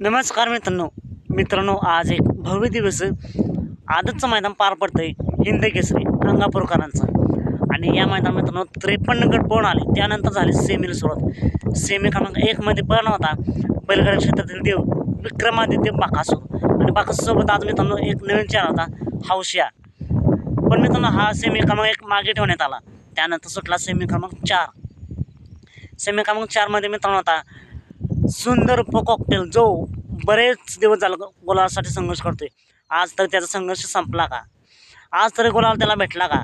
नमस्कार मित्रांनो. मित्रांनो आज एक भव्य दिवस आजचं मैदान पार पडतंय हिंद केसरी अंगापूरकरांचं आणि या मैदान मित्रांनो त्रेपन्न गट पण आले. त्यानंतर झाली सेमीला सुरुवात. सेमी क्रमांक एकमध्ये पण होता. बैलगाडी क्षेत्रातील देव विक्रमादित्य बाकासूर आणि बाकासूरसोबत आज मित्रांनो एक नवीन चेहरा होता हौशिया पण मित्रांनो हा सेमी क्रमांक एक मागे ठेवण्यात आला. त्यानंतर सुटला सेमी क्रमांक चार. सेमी क्रमांक चारमध्ये मित्रांनो होता सुंदर पो कॉकटेल जो बरेच दिवस झालं गुलाबासाठी संघर्ष करतोय. आज तर त्याचा संघर्ष संपला का? आज तरी गुलाल त्याला भेटला का?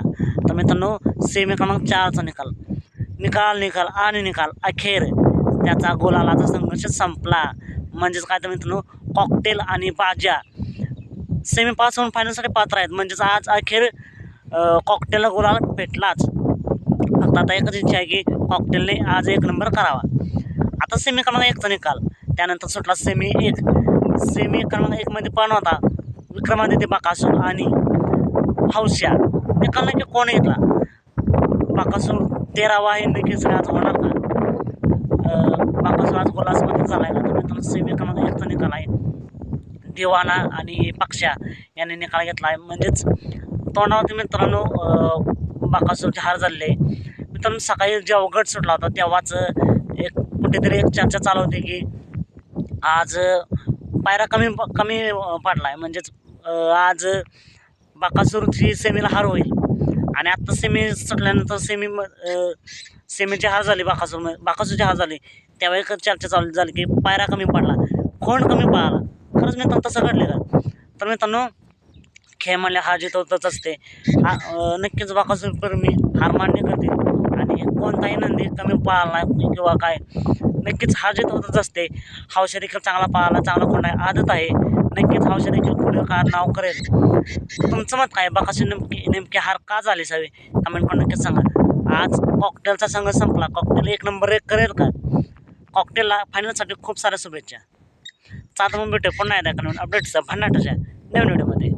तर मित्रांनो सेमी क्रमांक चारचा निकाल. निकाल निकाल आणि निकाल अखेर त्याचा गुलालाचा संघर्ष संपला. म्हणजेच काय तर मित्रांनो कॉकटेल आणि बाज्या सेमी पास होऊन फायनलसाठी पात्र आहेत. म्हणजेच आज अखेर कॉकटेलला गुलाल भेटलाच. फक्त आता एकच इच्छा आहे की कॉकटेलने आज एक नंबर करावा. आता सेमी क्रमांक एकचा निकाल. त्यानंतर सुटला सेमी एक. सेमी क्रमांक एकमध्ये पण होता. विक्रमादित्य बाकासूर आणि हौश्या निकाल नक्की कोण घेतला बाकासूर तेरावा हिंद नक्कीच आज होणार का? बाकासूर आज गोलासमध्ये चालायला आहे आता मित्रांनो सेमी क्रमांक एकचा निकाल आहे. दिवाना आणि पक्षा यांनी निकाल घेतला आहे. म्हणजेच तोंडावरती मित्रांनो बाकासूरचे हार झाले आहे मित्रांनो सकाळी जेव्हा गट सुटला होता तेव्हाच एक कुठेतरी एक चर्चा चालू होती की आज पायरा कमी कमी पडला आहे म्हणजेच आज बाकासूरची सेमीला हार होईल. आणि आत्ता सेमी सुटल्यानंतर सेमी सेमीची हार झाली बाकासूर बाकासूरची हार झाली. त्यावेळी चर्चा चालू झाली की पायरा कमी पडला. कोण कमी पडला खरंच मित्रांनो तसं घडलेलं तर मित्रांनो खेळ म्हणले हार जीत होतच असते. हा नक्कीच बाकासूर मी हार मान्य करते. आणि कोणताही नंदी कमी पाळला किंवा काय. नक्कीच हार जीत होतच असते. हौशा देखील चांगला पाळला चांगला कोण आहे आदत आहे. नक्कीच हौशा देखील पुढे का नाव करेल. तुमचं मत काय? बाकाशी नेमकी नेमकी हार का झाली सावी कमेंट करून नक्कीच सांगा. आज कॉकटेलचा संघ संपला. कॉकटेल एक नंबर एक करेल का? कॉकटेलला फायनलसाठी खूप साऱ्या शुभेच्छा. चालतं मग भेटू पुन्हा एकदा. नवीन अपडेट्स भन्नाटाच्या नवीन व्हिडिओमध्ये